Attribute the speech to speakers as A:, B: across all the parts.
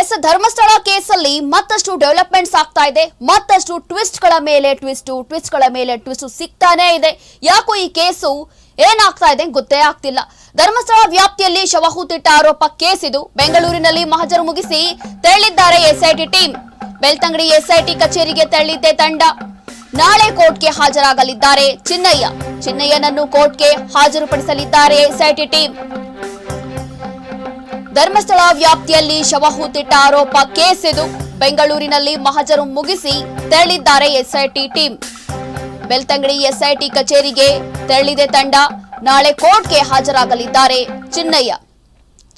A: S Dharmasthala ಕೇಸಲ್ಲಿ ಮತ್ತಷ್ಟು developments ಆಗ್ತಾ ಇದೆ. ಮತ್ತಷ್ಟು ಟ್ವಿಸ್ಟ್ಗಳ ಮೇಲೆ ಟ್ವಿಸ್ಟ್ ಟ್ವಿಸ್ಟ್ಗಳ ಮೇಲೆ ಟ್ವಿಸ್ಟ್ ಸಿಗ್ತಾನೇ ಇದೆ. ಯಾಕೋ ಈ ಕೇಸು ಏನಾಗ್ತಾ ಇದೆ ಗೊತ್ತೇ ಆಗ್ತಿಲ್ಲ. ಧರ್ಮಸ್ಥಳ ವ್ಯಾಪ್ತಿಯಲ್ಲಿ ಶವಹೂತಿಟ್ಟ ಆರೋಪ ಕೇಸ್ ಇದು. ಬೆಂಗಳೂರಿನಲ್ಲಿ ಮಹಜರು ಮುಗಿಸಿ ತೆರಳಿದ್ದಾರೆ ಎಸ್ಐಟಿ ಟೀಮ್. ಬೆಳ್ತಂಗಡಿ ಎಸ್ಐಟಿ ಕಚೇರಿಗೆ ತೆರಳಿದ್ದೆ ತಂಡ. ನಾಳೆ ಕೋರ್ಟ್ಗೆ ಹಾಜರಾಗಲಿದ್ದಾರೆ ಚಿನ್ನಯ್ಯ. ಚಿನ್ನಯ್ಯನನ್ನು ಕೋರ್ಟ್ಗೆ ಹಾಜರುಪಡಿಸಲಿದ್ದಾರೆ ಎಸ್ಐಟಿ ಟೀಮ್. ಧರ್ಮಸ್ಥಳ ವ್ಯಾಪ್ತಿಯಲ್ಲಿ ಶವಹೂತಿಟ್ಟ ಆರೋಪ ಕೇಸ್ ಇದು ಬೆಂಗಳೂರಿನಲ್ಲಿ ಮಹಜರು ಮುಗಿಸಿ ತೆರಳಿದ್ದಾರೆ ಎಸ್ಐಟಿ ಟೀಮ್. ಬೆಳ್ತಂಗಡಿ ಎಸ್ಐಟಿ ಕಚೇರಿಗೆ ತೆರಳಿದೆ ತಂಡ. ನಾಳೆ ಕೋರ್ಟ್ಗೆ ಹಾಜರಾಗಲಿದ್ದಾರೆ ಚಿನ್ನಯ್ಯ.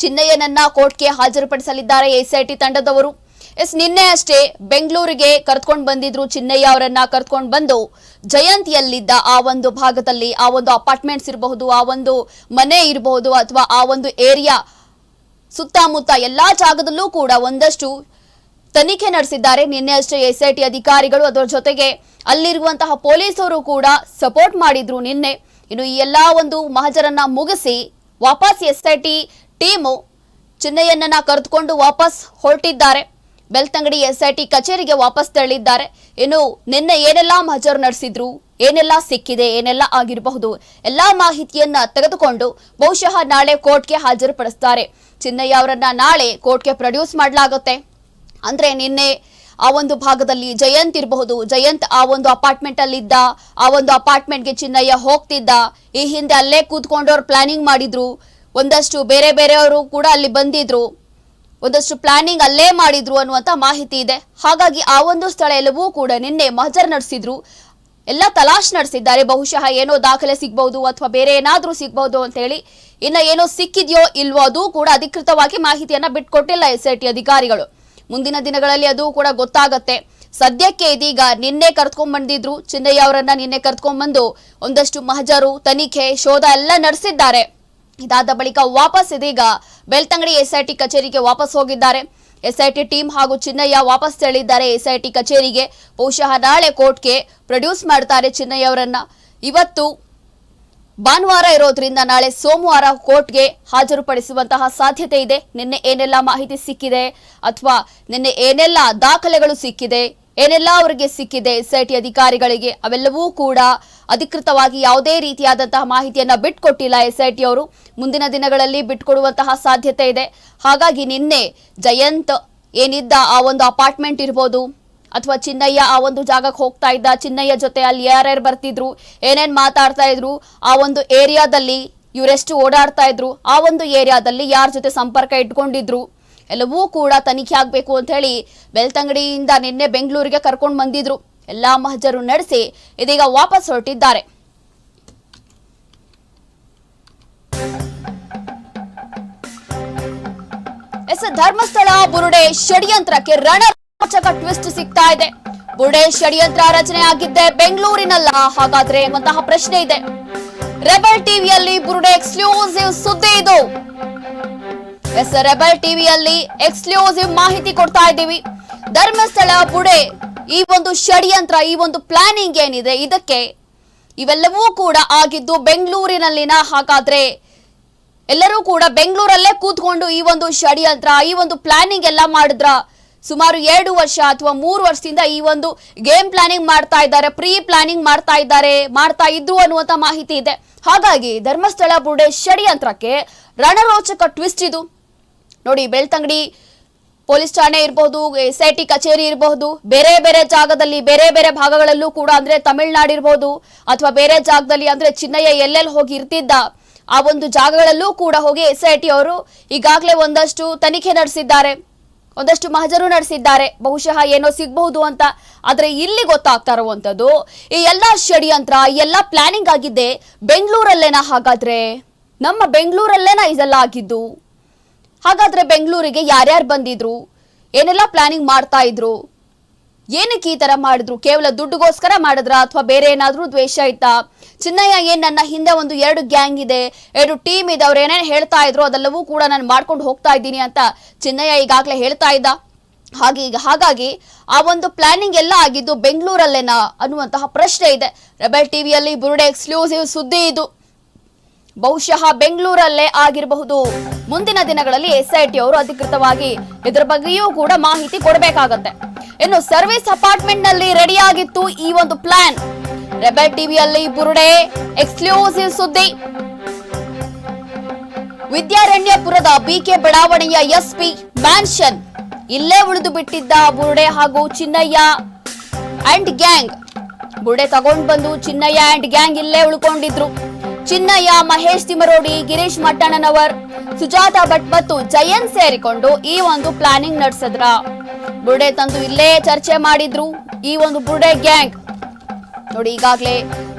A: ಚಿನ್ನಯ್ಯನನ್ನ ಕೋರ್ಟ್ಗೆ ಹಾಜರುಪಡಿಸಲಿದ್ದಾರೆ ಎಸ್ಐಟಿ ತಂಡದವರು. ಎಸ್ ನಿನ್ನೆ ಅಷ್ಟೇ ಬೆಂಗಳೂರಿಗೆ ಕರೆದುಕೊಂಡು ಬಂದಿದ್ರು ಚಿನ್ನಯ್ಯ ಅವರನ್ನ ಕರೆದುಕೊಂಡು ಬಂದು ಜಯಂತಿಯಲ್ಲಿದ್ದ ಆ ಒಂದು ಭಾಗದಲ್ಲಿ ಆ ಒಂದು ಅಪಾರ್ಟ್ಮೆಂಟ್ಸ್ ಇರಬಹುದು, ಆ ಒಂದು ಮನೆ ಇರಬಹುದು ಅಥವಾ ಆ ಒಂದು ಏರಿಯಾ ಸುತ್ತಮುತ್ತ ಎಲ್ಲಾ ಜಾಗದಲ್ಲೂ ಕೂಡ ಒಂದಷ್ಟು ತನಿಖೆ ನಡೆಸಿದ್ದಾರೆ. ನಿನ್ನೆ ಅಷ್ಟೇ ಎಸ್ಐಟಿ ಅಧಿಕಾರಿಗಳು ಅದರ ಜೊತೆಗೆ ಅಲ್ಲಿರುವಂತಹ ಪೊಲೀಸರು ಕೂಡ ಸಪೋರ್ಟ್ ಮಾಡಿದ್ರು ನಿನ್ನೆ. ಇನ್ನು ಈ ಎಲ್ಲಾ ಒಂದು ಮಹಜರನ್ನ ಮುಗಿಸಿ ವಾಪಸ್ ಎಸ್ಐಟಿ ಟೀಮು ಚಿನ್ನಯ್ಯನನ್ನ ಕರೆದುಕೊಂಡು ವಾಪಸ್ ಹೊರಟಿದ್ದಾರೆ. ಬೆಳ್ತಂಗಡಿ ಎಸ್ಐಟಿ ಕಚೇರಿಗೆ ವಾಪಸ್ ತೆರಳಿದ್ದಾರೆ. ಇನ್ನು ನಿನ್ನೆ ಏನೆಲ್ಲ ಮಹಜರು ನಡೆಸಿದ್ರು? ಏನೆಲ್ಲ ಸಿಕ್ಕಿದೆ, ಏನೆಲ್ಲ ಆಗಿರಬಹುದು, ಎಲ್ಲಾ ಮಾಹಿತಿಯನ್ನ ತೆಗೆದುಕೊಂಡು ಬಹುಶಃ ನಾಳೆ ಕೋರ್ಟ್ಗೆ ಹಾಜರುಪಡಿಸ್ತಾರೆ. ಚಿನ್ನಯ್ಯ ಅವರನ್ನ ನಾಳೆ ಕೋರ್ಟ್ಗೆ ಪ್ರೊಡ್ಯೂಸ್ ಮಾಡಲಾಗುತ್ತೆ. ಅಂದ್ರೆ ನಿನ್ನೆ ಆ ಒಂದು ಭಾಗದಲ್ಲಿ ಜಯಂತ್ ಇರಬಹುದು. ಜಯಂತ್ ಆ ಒಂದು ಅಪಾರ್ಟ್ಮೆಂಟ್ ಅಲ್ಲಿ ಇದ್ದ ಆ ಒಂದು ಅಪಾರ್ಟ್ಮೆಂಟ್ಗೆ ಚಿನ್ನಯ್ಯ ಹೋಗ್ತಿದ್ದ. ಈ ಹಿಂದೆ ಅಲ್ಲೇ ಕೂತ್ಕೊಂಡವ್ರು ಪ್ಲಾನಿಂಗ್ ಮಾಡಿದ್ರು. ಒಂದಷ್ಟು ಬೇರೆ ಬೇರೆಯವರು ಕೂಡ ಅಲ್ಲಿ ಬಂದಿದ್ರು. ಒಂದಷ್ಟು ಪ್ಲಾನಿಂಗ್ ಅಲ್ಲೇ ಮಾಡಿದ್ರು ಅನ್ನುವಂತ ಮಾಹಿತಿ ಇದೆ. ಹಾಗಾಗಿ ಆ ಒಂದು ಸ್ಥಳ ಎಲ್ಲವೂ ಕೂಡ ನಿನ್ನೆ ಮಹಜರ್ ನಡೆಸಿದ್ರು. ಎಲ್ಲ ತಲಾಶ್ ನಡೆಸಿದ್ದಾರೆ. ಬಹುಶಃ ಏನೋ ದಾಖಲೆ ಸಿಗಬಹುದು ಅಥವಾ ಬೇರೆ ಏನಾದರೂ ಸಿಗಬಹುದು ಅಂತ ಹೇಳಿ ಇನ್ನ ಏನೋ ಸಿಕ್ಕಿದೆಯೋ ಇಲ್ವೋ ಅದು ಕೂಡ ಅಧಿಕೃತವಾಗಿ ಮಾಹಿತಿಯನ್ನ ಬಿಟ್ಕೊಟ್ಟಿಲ್ಲ ಎಸ್ ಅಧಿಕಾರಿಗಳು. ಮುಂದಿನ ದಿನಗಳಲ್ಲಿ ಅದು ಕೂಡ ಗೊತ್ತಾಗತ್ತೆ. ಸದ್ಯಕ್ಕೆ ಇದೀಗ ನಿನ್ನೆ ಕರ್ತ್ಕೊಂಡ್ ಬಂದಿದ್ರು. ಚಿನ್ನಯ್ಯ ಅವರನ್ನ ನಿನ್ನೆ ಕರ್ತ್ಕೊಂಡ್ ಬಂದು ಒಂದಷ್ಟು ಮಹಜರು, ತನಿಖೆ, ಶೋಧ ಎಲ್ಲ ನಡೆಸಿದ್ದಾರೆ. ಇದಾದ ಬಳಿಕ ವಾಪಸ್ ಇದೀಗ ಬೆಳ್ತಂಗಡಿ ಎಸ್ಐಟಿ ಕಚೇರಿಗೆ ವಾಪಸ್ ಹೋಗಿದ್ದಾರೆ. ಎಸ್ಐಟಿ ಟೀಮ್ ಹಾಗೂ ಚಿನ್ನಯ್ಯ ವಾಪಸ್ ತೆರಳಿದ್ದಾರೆ. ಎಸ್ಐಟಿ ಕಚೇರಿಗೆ ಬಹುಶಃ ನಾಳೆ ಕೋರ್ಟ್ಗೆ ಪ್ರೊಡ್ಯೂಸ್ ಮಾಡ್ತಾರೆ ಚಿನ್ನಯ್ಯ ಅವರನ್ನ. ಇವತ್ತು ಭಾನುವಾರ ಇರೋದ್ರಿಂದ ನಾಳೆ ಸೋಮವಾರ ಕೋರ್ಟ್ಗೆ ಹಾಜರುಪಡಿಸುವಂತಹ ಸಾಧ್ಯತೆ ಇದೆ. ನಿನ್ನೆ ಏನೆಲ್ಲ ಮಾಹಿತಿ ಸಿಕ್ಕಿದೆ ಅಥವಾ ನಿನ್ನೆ ಏನೆಲ್ಲ ದಾಖಲೆಗಳು ಸಿಕ್ಕಿದೆ, ಏನೆಲ್ಲ ಅವರಿಗೆ ಸಿಕ್ಕಿದೆ ಎಸ್ಐಟಿ ಅಧಿಕಾರಿಗಳಿಗೆ, ಅವೆಲ್ಲವೂ ಕೂಡ ಅಧಿಕೃತವಾಗಿ ಯಾವುದೇ ರೀತಿಯಾದಂತಹ ಮಾಹಿತಿಯನ್ನ ಬಿಟ್ಕೊಟ್ಟಿಲ್ಲ ಎಸ್ಐಟಿ ಅವರು. ಮುಂದಿನ ದಿನಗಳಲ್ಲಿ ಬಿಟ್ಕೊಡುವಂತಹ ಸಾಧ್ಯತೆ ಇದೆ. ಹಾಗಾಗಿ ನಿನ್ನೆ ಜಯಂತ್ ಏನಿದ್ದ ಆ ಒಂದು ಅಪಾರ್ಟ್ಮೆಂಟ್ ಇರ್ಬೋದು, ಅಥವಾ ಚಿನ್ನಯ್ಯ ಆ ಒಂದು ಜಾಗಕ್ಕೆ ಹೋಗ್ತಾ ಇದ್ದ, ಚಿನ್ನಯ್ಯ ಜೊತೆ ಅಲ್ಲಿ ಯಾರ್ಯಾರು ಬರ್ತಿದ್ರು, ಏನೇನ್ ಮಾತಾಡ್ತಾ ಇದ್ರು, ಆ ಒಂದು ಏರಿಯಾದಲ್ಲಿ ಇವರೆಷ್ಟು ಓಡಾಡ್ತಾ ಇದ್ರು, ಆ ಒಂದು ಏರಿಯಾದಲ್ಲಿ ಯಾರ ಜೊತೆ ಸಂಪರ್ಕ ಇಟ್ಕೊಂಡಿದ್ರು, ಎಲ್ಲವೂ ಕೂಡ ತನಿಖೆ ಆಗಬೇಕು ಅಂತ ಹೇಳಿ ಬೆಳ್ತಂಗಡಿಯಿಂದ ನಿನ್ನೆ ಬೆಂಗಳೂರಿಗೆ ಕರ್ಕೊಂಡು ಬಂದಿದ್ರು. ಎಲ್ಲಾ ಮಹಜರು ನಡೆಸಿ ಇದೀಗ ವಾಪಸ್ ಹೊರಟಿದ್ದಾರೆ. ಎಸ್, ಧರ್ಮಸ್ಥಳ ಬುರುಡೆ ಷಡ್ಯಂತ್ರಕ್ಕೆ ರಣರೋಚಕ ಟ್ವಿಸ್ಟ್ ಸಿಗ್ತಾ ಇದೆ. ಬುರುಡೆ ಷಡ್ಯಂತ್ರ ರಚನೆ ಆಗಿದ್ದೆ ಬೆಂಗಳೂರಿನಲ್ಲ, ಹಾಗಾದ್ರೆ ಎಂಬಂತಹ ಪ್ರಶ್ನೆ ಇದೆ. ರೆಬಲ್ ಟಿವಿಯಲ್ಲಿ ಬುರುಡೆ ಎಕ್ಸ್ಕ್ಲೂಸಿವ್ ಸುದ್ದಿ ಇದು. ಎಸ್, ರೆಬಲ್ ಟಿವಿಯಲ್ಲಿ ಎಕ್ಸ್ಕ್ಲೂಸಿವ್ ಮಾಹಿತಿ ಕೊಡ್ತಾ ಇದ್ದೀವಿ. ಧರ್ಮಸ್ಥಳ ಬುಡೆ ಈ ಒಂದು ಷಡ್ಯಂತ್ರ, ಈ ಒಂದು ಪ್ಲಾನಿಂಗ್ ಏನಿದೆ, ಇದಕ್ಕೆ ಇವೆಲ್ಲವೂ ಕೂಡ ಆಗಿದ್ದು ಬೆಂಗಳೂರಿನಲ್ಲಿನ ಹಾಗಾದ್ರೆ ಎಲ್ಲರೂ ಕೂಡ ಬೆಂಗಳೂರಲ್ಲೇ ಕೂತ್ಕೊಂಡು ಈ ಒಂದು ಷಡ್ಯಂತ್ರ, ಈ ಒಂದು ಪ್ಲಾನಿಂಗ್ ಎಲ್ಲ ಮಾಡಿದ್ರ ಸುಮಾರು ಎರಡು ವರ್ಷ ಅಥವಾ ಮೂರು ವರ್ಷದಿಂದ ಈ ಒಂದು ಗೇಮ್ ಪ್ಲಾನಿಂಗ್ ಮಾಡ್ತಾ ಇದ್ದಾರೆ ಪ್ರೀ ಪ್ಲಾನಿಂಗ್ ಮಾಡ್ತಾ ಇದ್ದಾರೆ, ಮಾಡ್ತಾ ಇದ್ರು ಅನ್ನುವಂತ ಮಾಹಿತಿ ಇದೆ. ಹಾಗಾಗಿ ಧರ್ಮಸ್ಥಳ ಬುಡೆ ಷಡ್ಯಂತ್ರಕ್ಕೆ ರಣರೋಚಕ ಟ್ವಿಸ್ಟ್ ಇದು. ನೋಡಿ, ಬೆಳ್ತಂಗಡಿ ಪೊಲೀಸ್ ಠಾಣೆ ಇರಬಹುದು ಎಸ್ ಐ ಟಿ ಕಚೇರಿ ಇರಬಹುದು, ಬೇರೆ ಬೇರೆ ಜಾಗದಲ್ಲಿ ಬೇರೆ ಬೇರೆ ಭಾಗಗಳಲ್ಲೂ ಕೂಡ ಅಂದ್ರೆ ತಮಿಳ್ನಾಡು ಇರಬಹುದು ಅಥವಾ ಬೇರೆ ಜಾಗದಲ್ಲಿ ಅಂದ್ರೆ ಚಿನ್ನಯ್ಯ ಎಲ್ಲೆಲ್ಲಿ ಹೋಗಿ ಇರ್ತಿದ್ದ, ಆ ಒಂದು ಜಾಗಗಳಲ್ಲೂ ಕೂಡ ಹೋಗಿ ಎಸ್ ಐ ಟಿ ಅವರು ಈಗಾಗಲೇ ಒಂದಷ್ಟು ತನಿಖೆ ನಡೆಸಿದ್ದಾರೆ. ಒಂದಷ್ಟು ಮಹಜರು ನಡೆಸಿದ್ದಾರೆ. ಬಹುಶಃ ಏನೋ ಸಿಗಬಹುದು ಅಂತ. ಆದ್ರೆ ಇಲ್ಲಿ ಗೊತ್ತಾಗ್ತಾ ಇರುವಂತದ್ದು, ಈ ಎಲ್ಲ ಷಡ್ಯಂತ್ರ ಎಲ್ಲ ಎಲ್ಲಾ ಪ್ಲಾನಿಂಗ್ ಆಗಿದ್ದೆ ಬೆಂಗಳೂರಲ್ಲೇನಾ ಹಾಗಾದ್ರೆ? ನಮ್ಮ ಬೆಂಗಳೂರಲ್ಲೇನಾ ಇದೆಲ್ಲ ಆಗಿದ್ದು? ಹಾಗಾದ್ರೆ ಬೆಂಗಳೂರಿಗೆ ಯಾರ್ಯಾರು ಬಂದಿದ್ರು? ಏನೆಲ್ಲ ಪ್ಲಾನಿಂಗ್ ಮಾಡ್ತಾ ಇದ್ರು? ಏನಕ್ಕೆ ಈ ತರ ಮಾಡಿದ್ರು? ಕೇವಲ ದುಡ್ಡುಗೋಸ್ಕರ ಮಾಡಿದ್ರ ಅಥವಾ ಬೇರೆ ಏನಾದ್ರೂ ದ್ವೇಷ ಇತ್ತಾ? ಚಿನ್ನಯ್ಯ, ಏನ್ ನನ್ನ ಹಿಂದೆ ಒಂದು ಎರಡು ಗ್ಯಾಂಗ್ ಇದೆ, ಎರಡು ಟೀಮ್ ಇದೆ, ಅವ್ರು ಏನೇನು ಹೇಳ್ತಾ ಇದ್ರು ಅದೆಲ್ಲವೂ ಕೂಡ ನಾನು ಮಾಡ್ಕೊಂಡು ಹೋಗ್ತಾ ಇದ್ದೀನಿ ಅಂತ ಚಿನ್ನಯ್ಯ ಈಗಾಗಲೇ ಹೇಳ್ತಾ ಇದ್ದ. ಹಾಗೆ ಈಗ ಹಾಗಾಗಿ ಆ ಒಂದು ಪ್ಲಾನಿಂಗ್ ಎಲ್ಲ ಆಗಿದ್ದು ಬೆಂಗಳೂರಲ್ಲೇನಾ ಅನ್ನುವಂತಹ ಪ್ರಶ್ನೆ ಇದೆ. ರೆಬೆಲ್ ಟಿವಿಯಲ್ಲಿ ಬುರುಡೆ ಎಕ್ಸ್ಕ್ಲೂಸಿವ್ ಸುದ್ದಿ ಇದು. ಬಹುಶಃ ಬೆಂಗಳೂರಲ್ಲೇ ಆಗಿರಬಹುದು. ಮುಂದಿನ ದಿನಗಳಲ್ಲಿ ಎಸ್ಐಟಿ ಅವರು ಅಧಿಕೃತವಾಗಿ ಇದರ ಬಗ್ಗೆಯೂ ಕೂಡ ಮಾಹಿತಿ ಕೊಡಬೇಕಾಗತ್ತೆ. ಇನ್ನು ಸರ್ವಿಸ್ ಅಪಾರ್ಟ್ಮೆಂಟ್ನಲ್ಲಿ ರೆಡಿಯಾಗಿತ್ತು ಈ ಒಂದು ಪ್ಲಾನ್. ರೆಬೆಲ್ ಟಿವಿಯಲ್ಲಿ ಬುರುಡೆ, ಎಕ್ಸ್ಕ್ಲೂಸಿವ್ ಸುದ್ದಿ. ವಿದ್ಯಾರಣ್ಯಪುರದ ಬಿಕೆ ಬಡಾವಣೆಯ ಎಸ್ಪಿ ಮ್ಯಾನ್ಷನ್ ಇಲ್ಲೇ ಉಳಿದು ಬಿಟ್ಟಿದ್ದ ಬುರುಡೆ ಹಾಗೂ ಚಿನ್ನಯ್ಯ ಅಂಡ್ ಗ್ಯಾಂಗ್. ಬುರುಡೆ ತಗೊಂಡ್ ಬಂದು ಚಿನ್ನಯ್ಯ ಅಂಡ್ ಗ್ಯಾಂಗ್ ಇಲ್ಲೇ ಉಳ್ಕೊಂಡಿದ್ರು. ಚಿನ್ನಯ್ಯ, ಮಹೇಶ್ ತಿಮರೋಡಿ ಗಿರೀಶ್ ಮಟ್ಟಣ್ಣನವರ್, ಸುಜಾತ ಭಟ್ ಮತ್ತು ಜಯಂತ್ ಸೇರಿಕೊಂಡು ಈ ಒಂದು ಪ್ಲಾನಿಂಗ್ ನಡೆಸಿದ್ರ. ಬುರ್ಡೆ ತಂದು ಇಲ್ಲೇ ಚರ್ಚೆ ಮಾಡಿದ್ರು. ಈ ಒಂದು ಬುರ್ಡೆ ಗ್ಯಾಂಗ್. ನೋಡಿ, ಈಗಾಗಲೇ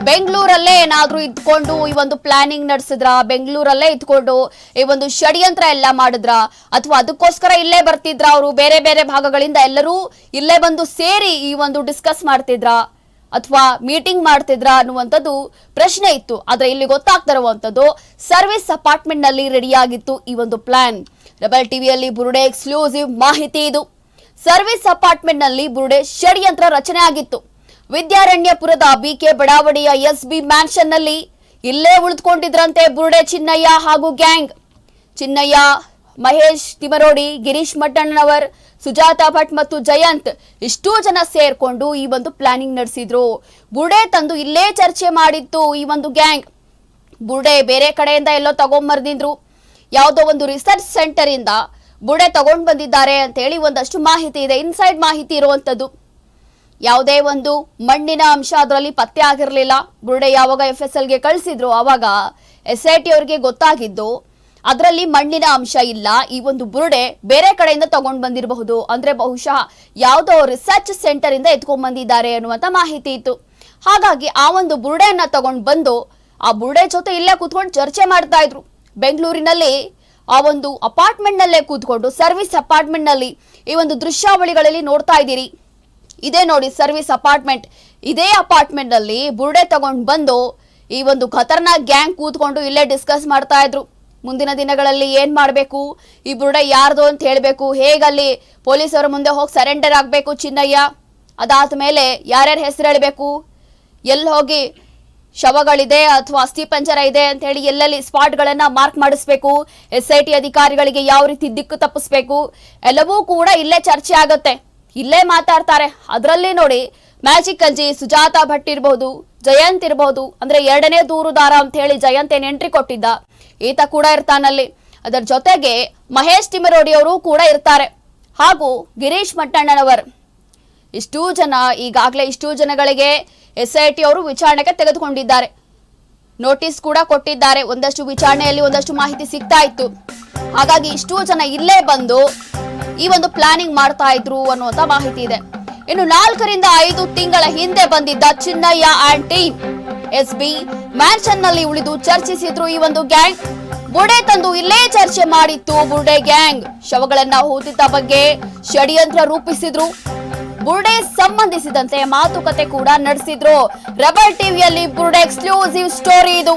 A: ಬೆಂಗಳೂರಲ್ಲೇ ಏನಾದ್ರೂ ಇದ್ಕೊಂಡು ಈ ಒಂದು ಪ್ಲಾನಿಂಗ್ ನಡೆಸಿದ್ರ. ಬೆಂಗಳೂರಲ್ಲೇ ಇದ್ಕೊಂಡು ಈ ಒಂದು ಷಡ್ಯಂತ್ರ ಎಲ್ಲ ಮಾಡಿದ್ರ. ಅಥವಾ ಅದಕ್ಕೋಸ್ಕರ ಇಲ್ಲೇ ಬರ್ತಿದ್ರ. ಅವರು ಬೇರೆ ಬೇರೆ ಭಾಗಗಳಿಂದ ಎಲ್ಲರೂ ಇಲ್ಲೇ ಬಂದು ಸೇರಿ ಈ ಒಂದು ಡಿಸ್ಕಸ್ ಮಾಡ್ತಿದ್ರ. ಅಥವಾ ಮೀಟಿಂಗ್ ಮಾಡ್ತಿದ್ರ ಅನ್ನುವಂಥದ್ದು ಪ್ರಶ್ನೆ ಇತ್ತು. ಆದ್ರೆ ಇಲ್ಲಿ ಗೊತ್ತಾಗ್ತಾ ಇರುವಂತದ್ದು ಸರ್ವಿಸ್ ಅಪಾರ್ಟ್ಮೆಂಟ್ನಲ್ಲಿ ರೆಡಿಯಾಗಿತ್ತು ಈ ಒಂದು ಪ್ಲಾನ್. ರೆಬಲ್ ಟಿವಿಯಲ್ಲಿ ಬುರುಡೆ ಎಕ್ಸ್ಕ್ಲೂಸಿವ್ ಮಾಹಿತಿ ಇದು. ಸರ್ವಿಸ್ ಅಪಾರ್ಟ್ಮೆಂಟ್ನಲ್ಲಿ ಬುರುಡೆ ಷಡ್ಯಂತ್ರ ರಚನೆ ಆಗಿತ್ತು. ವಿದ್ಯಾರಣ್ಯಪುರದ ಬಿಕೆ ಬಡಾವಣೆಯ ಎಸ್ ಬಿ ಮ್ಯಾನ್ಷನ್ನಲ್ಲಿ ಇಲ್ಲೇ ಉಳಿದುಕೊಂಡಿದ್ರಂತೆ ಬುರುಡೆ ಚಿನ್ನಯ್ಯ ಹಾಗೂ ಗ್ಯಾಂಗ್. ಚಿನ್ನಯ್ಯ ಮಹೇಶ್ ತಿಮರೋಡಿ, ಗಿರೀಶ್ ಮಟ್ಟಣ್ಣನವರ್, ಸುಜಾತಾ ಭಟ್ ಮತ್ತು ಜಯಂತ್ ಇಷ್ಟೂ ಜನ ಸೇರ್ಕೊಂಡು ಈ ಒಂದು ಪ್ಲಾನಿಂಗ್ ನಡೆಸಿದ್ರು. ಬುರ್ಡೆ ತಂದು ಇಲ್ಲೇ ಚರ್ಚೆ ಮಾಡಿತ್ತು ಈ ಒಂದು ಗ್ಯಾಂಗ್. ಬುರ್ಡೆ ಬೇರೆ ಕಡೆಯಿಂದ ಎಲ್ಲೋ ತಗೊಂಬರ್ದಿದ್ರು ಯಾವುದೋ ಒಂದು ರಿಸರ್ಚ್ ಸೆಂಟರ್ ಇಂದ ಬುಡೆ ತಗೊಂಡ್ ಬಂದಿದ್ದಾರೆ ಅಂತ ಹೇಳಿ ಒಂದಷ್ಟು ಮಾಹಿತಿ ಇದೆ. ಇನ್ಸೈಡ್ ಮಾಹಿತಿ ಇರುವಂತದ್ದು. ಯಾವುದೇ ಒಂದು ಮಣ್ಣಿನ ಅಂಶ ಅದರಲ್ಲಿ ಪತ್ತೆ ಆಗಿರಲಿಲ್ಲ. ಬುರುಡೆ ಯಾವಾಗ ಎಫ್ ಎಸ್ ಎಲ್ಗೆ ಕಳಿಸಿದ್ರು ಆವಾಗ ಎಸ್ ಐ ಟಿ ಅವರಿಗೆ ಗೊತ್ತಾಗಿದ್ದು ಅದರಲ್ಲಿ ಮಣ್ಣಿನ ಅಂಶ ಇಲ್ಲ, ಈ ಒಂದು ಬುರುಡೆ ಬೇರೆ ಕಡೆಯಿಂದ ತಗೊಂಡ್ ಬಂದಿರಬಹುದು. ಅಂದ್ರೆ ಬಹುಶಃ ಯಾವುದೋ ರಿಸರ್ಚ್ ಸೆಂಟರ್ ಇಂದ ಎತ್ಕೊಂಡ್ ಬಂದಿದ್ದಾರೆ ಅನ್ನುವಂತ ಮಾಹಿತಿ ಇತ್ತು. ಹಾಗಾಗಿ ಆ ಒಂದು ಬುರುಡೆಯನ್ನ ತಗೊಂಡ್ ಬಂದು ಆ ಬುರುಡೆ ಜೊತೆ ಇಲ್ಲೇ ಕೂತ್ಕೊಂಡು ಚರ್ಚೆ ಮಾಡ್ತಾ ಇದ್ರು. ಬೆಂಗಳೂರಿನಲ್ಲಿ ಆ ಒಂದು ಅಪಾರ್ಟ್ಮೆಂಟ್ ನಲ್ಲೇ ಕೂತ್ಕೊಂಡು, ಸರ್ವಿಸ್ ಅಪಾರ್ಟ್ಮೆಂಟ್ನಲ್ಲಿ ಈ ಒಂದು ದೃಶ್ಯಾವಳಿಗಳಲ್ಲಿ ನೋಡ್ತಾ ಇದ್ದೀರಿ. ಇದೇ ನೋಡಿ ಸರ್ವಿಸ್ ಅಪಾರ್ಟ್ಮೆಂಟ್. ಇದೇ ಅಪಾರ್ಟ್ಮೆಂಟ್ನಲ್ಲಿ ಬುರುಡೆ ತಗೊಂಡ್ ಬಂದು ಈ ಒಂದು ಖತರ್ನಾಕ್ ಗ್ಯಾಂಗ್ ಕೂತ್ಕೊಂಡು ಇಲ್ಲೇ ಡಿಸ್ಕಸ್ ಮಾಡ್ತಾ ಇದ್ರು. ಮುಂದಿನ ದಿನಗಳಲ್ಲಿ ಏನ್ ಮಾಡ್ಬೇಕು? ಈ ಬುರುಡ ಯಾರ್ದು ಅಂತ ಹೇಳ್ಬೇಕು. ಹೇಗಲ್ಲಿ ಪೊಲೀಸರ ಮುಂದೆ ಹೋಗಿ ಸರೆಂಡರ್ ಆಗ್ಬೇಕು ಚಿನ್ನಯ್ಯ? ಅದಾದ ಮೇಲೆ ಯಾರ್ಯಾರ ಹೆಸರು ಹೇಳಬೇಕು? ಎಲ್ಲಿ ಹೋಗಿ ಶವಗಳಿದೆ ಅಥವಾ ಅಸ್ಥಿ ಪಂಜರ ಇದೆ ಅಂತ ಹೇಳಿ ಎಲ್ಲೆಲ್ಲಿ ಸ್ಪಾಟ್ಗಳನ್ನ ಮಾರ್ಕ್ ಮಾಡಿಸ್ಬೇಕು? ಎಸ್ ಐ ಟಿ ಅಧಿಕಾರಿಗಳಿಗೆ ಯಾವ ರೀತಿ ದಿಕ್ಕು ತಪ್ಪಿಸ್ಬೇಕು? ಎಲ್ಲವೂ ಕೂಡ ಇಲ್ಲೇ ಚರ್ಚೆ ಆಗುತ್ತೆ. ಇಲ್ಲೇ ಮಾತಾಡ್ತಾರೆ. ಅದರಲ್ಲಿ ನೋಡಿ ಮ್ಯಾಜಿಕ್ ಅಂಜಿ ಸುಜಾತಾ ಭಟ್ ಇರಬಹುದು ಜಯಂತ್ ಇರಬಹುದು ಅಂದ್ರೆ ಎರಡನೇ ದೂರುದಾರ ಅಂತ ಹೇಳಿ ಜಯಂತ್ ಏನ್ ಎಂಟ್ರಿ ಕೊಟ್ಟಿದ್ದ. ಈತ ಕೂಡ ಇರ್ತಾನಲ್ಲಿ. ಅದರ ಜೊತೆಗೆ ಮಹೇಶ್ ತಿಮರೋಡಿ ಅವರು ಕೂಡ ಇರ್ತಾರೆ. ಹಾಗೂ ಗಿರೀಶ್ ಮಟ್ಟಣ್ಣನವರ್. ಇಷ್ಟೂ ಜನ ಈಗಾಗಲೇ ಇಷ್ಟೂ ಜನಗಳಿಗೆ ಎಸ್ ಐ ಟಿ ಅವರು ವಿಚಾರಣೆಗೆ ತೆಗೆದುಕೊಂಡಿದ್ದಾರೆ. ನೋಟಿಸ್ ಕೂಡ ಕೊಟ್ಟಿದ್ದಾರೆ. ಒಂದಷ್ಟು ವಿಚಾರಣೆಯಲ್ಲಿ ಒಂದಷ್ಟು ಮಾಹಿತಿ ಸಿಗ್ತಾ ಇತ್ತು. ಹಾಗಾಗಿ ಇಷ್ಟೂ ಜನ ಇಲ್ಲೇ ಬಂದು ಈ ಒಂದು ಪ್ಲಾನಿಂಗ್ ಮಾಡ್ತಾ ಇದ್ರು ಅನ್ನುವಂತ ಮಾಹಿತಿ ಇದೆ. ಇನ್ನು ನಾಲ್ಕರಿಂದ ಐದು ತಿಂಗಳ ಹಿಂದೆ ಬಂದಿದ್ದ Chinnaiah anti team S B ಮ್ಯಾನ್ಷನ್ನಲ್ಲಿ ಉಳಿದು ಚರ್ಚಿಸಿದ್ರು ಈ ಒಂದು ಗ್ಯಾಂಗ್. ಬುಡೆ ತಂದು ಇಲ್ಲೇ ಚರ್ಚೆ ಮಾಡಿತ್ತು ಬುರ್ಡೆ ಗ್ಯಾಂಗ್. ಶವಗಳನ್ನ ಹೂತಿದ್ದ ಬಗ್ಗೆ ಷಡ್ಯಂತ್ರ ರೂಪಿಸಿದ್ರು. ಬುರ್ಡೆ ಸಂಬಂಧಿಸಿದಂತೆ ಮಾತುಕತೆ ಕೂಡ ನಡೆಸಿದ್ರು. ರೆಬಲ್ ಟಿವಿಯಲ್ಲಿ ಬುರ್ಡೆ ಎಕ್ಸ್ಕ್ಲೂಸಿವ್ ಸ್ಟೋರಿ ಇದು.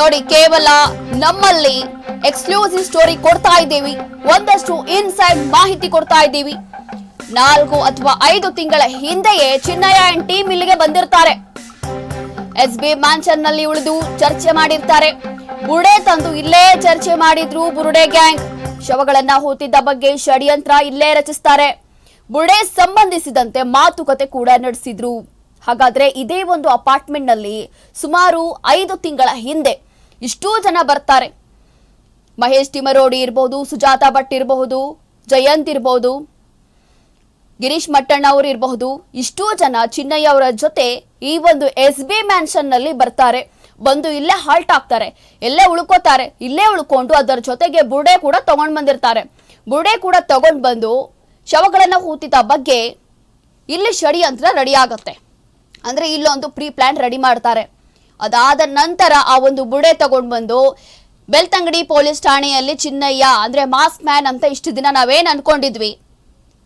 A: ನೋಡಿ, ಕೇವಲ ನಮ್ಮಲ್ಲಿ ಎಕ್ಸ್ಕ್ಲೂಸಿವ್ ಸ್ಟೋರಿ ಕೊಡ್ತಾ ಇದ್ದೀವಿ. ಒಂದಷ್ಟು ಇನ್ಸೈಡ್ ಮಾಹಿತಿ ಕೊಡ್ತಾ ಇದ್ದೀವಿ. ನಾಲ್ಕು ಅಥವಾ ಐದು ತಿಂಗಳ ಹಿಂದೆಯೇ ಚಿನ್ನಯ್ಯ ಅಂಡ್ ಟೀಮ್ ಇಲ್ಲಿಗೆ ಬಂದಿರ್ತಾರೆ. ಎಸ್ ಬಿ ಮ್ಯಾನ್ಷನ್ನಲ್ಲಿ ಉಳಿದು ಚರ್ಚೆ ಮಾಡಿರ್ತಾರೆ. ಬುರುಡೆ ತಂದು ಇಲ್ಲೇ ಚರ್ಚೆ ಮಾಡಿದ್ರು ಬುರುಡೆ ಗ್ಯಾಂಗ್. ಶವಗಳನ್ನ ಹೊತ್ತಿದ್ದ ಬಗ್ಗೆ ಷಡ್ಯಂತ್ರ ಇಲ್ಲೇ ರಚಿಸ್ತಾರೆ. ಬುರುಡೆ ಸಂಬಂಧಿಸಿದಂತೆ ಮಾತುಕತೆ ಕೂಡ ನಡೆಸಿದ್ರು. ಹಾಗಾದ್ರೆ ಇದೇ ಒಂದು ಅಪಾರ್ಟ್ಮೆಂಟ್ನಲ್ಲಿ ಸುಮಾರು ಐದು ತಿಂಗಳ ಹಿಂದೆ ಇಷ್ಟೂ ಜನ ಬರ್ತಾರೆ. ಮಹೇಶ್ ತಿಮರೋಡಿ ಇರಬಹುದು ಸುಜಾತಾ ಭಟ್ ಇರಬಹುದು ಜಯಂತ್ ಇರಬಹುದು ಗಿರೀಶ್ ಮಟ್ಟಣ್ಣ ಅವರು ಇರಬಹುದು ಇಷ್ಟು ಜನ ಚಿನ್ನಯ್ಯ ಅವರ ಜೊತೆ ಈ ಒಂದು ಎಸ್ ಬಿ ಮ್ಯಾನ್ಷನ್ನಲ್ಲಿ ಬರ್ತಾರೆ. ಬಂದು ಇಲ್ಲೇ ಹಾಲ್ಟ್ ಆಗ್ತಾರೆ. ಎಲ್ಲೇ ಉಳ್ಕೋತಾರೆ, ಇಲ್ಲೇ ಉಳ್ಕೊಂಡು ಅದರ ಜೊತೆಗೆ ಬುರ್ಡೆ ಕೂಡ ತಗೊಂಡ್ ಬಂದಿರ್ತಾರೆ. ಬುರ್ಡೆ ಕೂಡ ತಗೊಂಡ್ ಬಂದು ಶವಗಳನ್ನ ಹೂತಿದ ಬಗ್ಗೆ ಇಲ್ಲಿ ಷಡ್ಯಂತ್ರ ರೆಡಿ ಆಗತ್ತೆ. ಅಂದ್ರೆ ಇಲ್ಲೊಂದು ಪ್ರೀ ಪ್ಲಾನ್ ರೆಡಿ ಮಾಡ್ತಾರೆ. ಅದಾದ ನಂತರ ಆ ಒಂದು ಬುಡೆ ತಗೊಂಡ್ ಬಂದು ಬೆಳ್ತಂಗಡಿ ಪೊಲೀಸ್ ಠಾಣೆಯಲ್ಲಿ ಚಿನ್ನಯ್ಯ ಅಂದ್ರೆ ಮಾಸ್ಕ್ ಮ್ಯಾನ್ ಅಂತ ಇಷ್ಟು ದಿನ ನಾವೇನ್ ಅನ್ಕೊಂಡಿದ್ವಿ.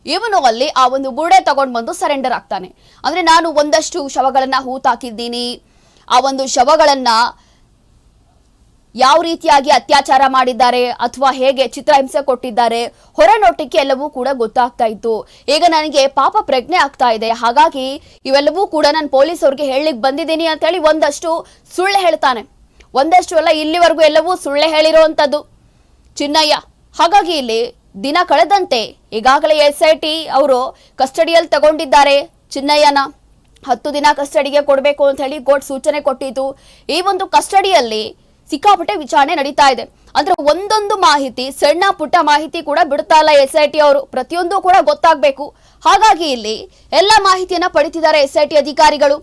A: ಇವನು ಅಲ್ಲಿ ಆ ಒಂದು ಬುಡೆ ತಗೊಂಡ್ ಬಂದು ಸರೆಂಡರ್ ಆಗ್ತಾನೆ. ಅಂದ್ರೆ ನಾನು ಒಂದಷ್ಟು ಶವಗಳನ್ನ ಹೂತಾಕಿದ್ದೀನಿ. ಆ ಒಂದು ಶವಗಳನ್ನ ಯಾವ ರೀತಿಯಾಗಿ ಅತ್ಯಾಚಾರ ಮಾಡಿದ್ದಾರೆ ಅಥವಾ ಹೇಗೆ ಚಿತ್ರಹಿಂಸೆ ಕೊಟ್ಟಿದ್ದಾರೆ, ಹೊರನೋಟಕ್ಕೆ ಎಲ್ಲವೂ ಕೂಡ ಗೊತ್ತಾಗ್ತಾ ಇತ್ತು. ಈಗ ನನಗೆ ಪಾಪ ಪ್ರಜ್ಞೆ ಆಗ್ತಾ ಇದೆ. ಹಾಗಾಗಿ ಇವೆಲ್ಲವೂ ಕೂಡ ನಾನು ಪೊಲೀಸ್ ಅವ್ರಿಗೆ ಹೇಳಲಿಕ್ಕೆ ಬಂದಿದ್ದೀನಿ ಅಂತ ಹೇಳಿ ಒಂದಷ್ಟು ಸುಳ್ಳು ಹೇಳ್ತಾನೆ. ಒಂದಷ್ಟು ಎಲ್ಲ ಇಲ್ಲಿವರೆಗೂ ಎಲ್ಲವೂ ಸುಳ್ಳೆ ಹೇಳಿರುವಂಥದ್ದು ಚಿನ್ನಯ್ಯ, ಹಾಗಾಗಿ ಇಲ್ಲಿ ದಿನ ಕಳೆದಂತೆ ಈಗಾಗಲೇ ಎಸ್ಐಟಿ ಅವರು ಕಸ್ಟಡಿಯಲ್ಲಿ ತಗೊಂಡಿದ್ದಾರೆ. ಚಿನ್ನಯ್ಯನ ಹತ್ತು ದಿನ ಕಸ್ಟಡಿಗೆ ಕೊಡಬೇಕು ಅಂತ ಹೇಳಿ ಕೋರ್ಟ್ ಸೂಚನೆ ಕೊಟ್ಟಿತ್ತು ಈ ಒಂದು ಕಸ್ಟಡಿಯಲ್ಲಿ ಸಿಕ್ಕಾಪಟ್ಟೆ ವಿಚಾರಣೆ ನಡೀತಾ ಇದೆ. ಅಂದ್ರೆ ಒಂದೊಂದು ಮಾಹಿತಿ, ಸಣ್ಣ ಪುಟ್ಟ ಮಾಹಿತಿ ಕೂಡ ಬಿಡ್ತಾ ಇಲ್ಲ ಎಸ್ ಅವರು. ಪ್ರತಿಯೊಂದು ಕೂಡ ಗೊತ್ತಾಗಬೇಕು. ಹಾಗಾಗಿ ಇಲ್ಲಿ ಎಲ್ಲ ಮಾಹಿತಿಯನ್ನ ಪಡಿತಿದ್ದಾರೆ ಎಸ್ ಅಧಿಕಾರಿಗಳು.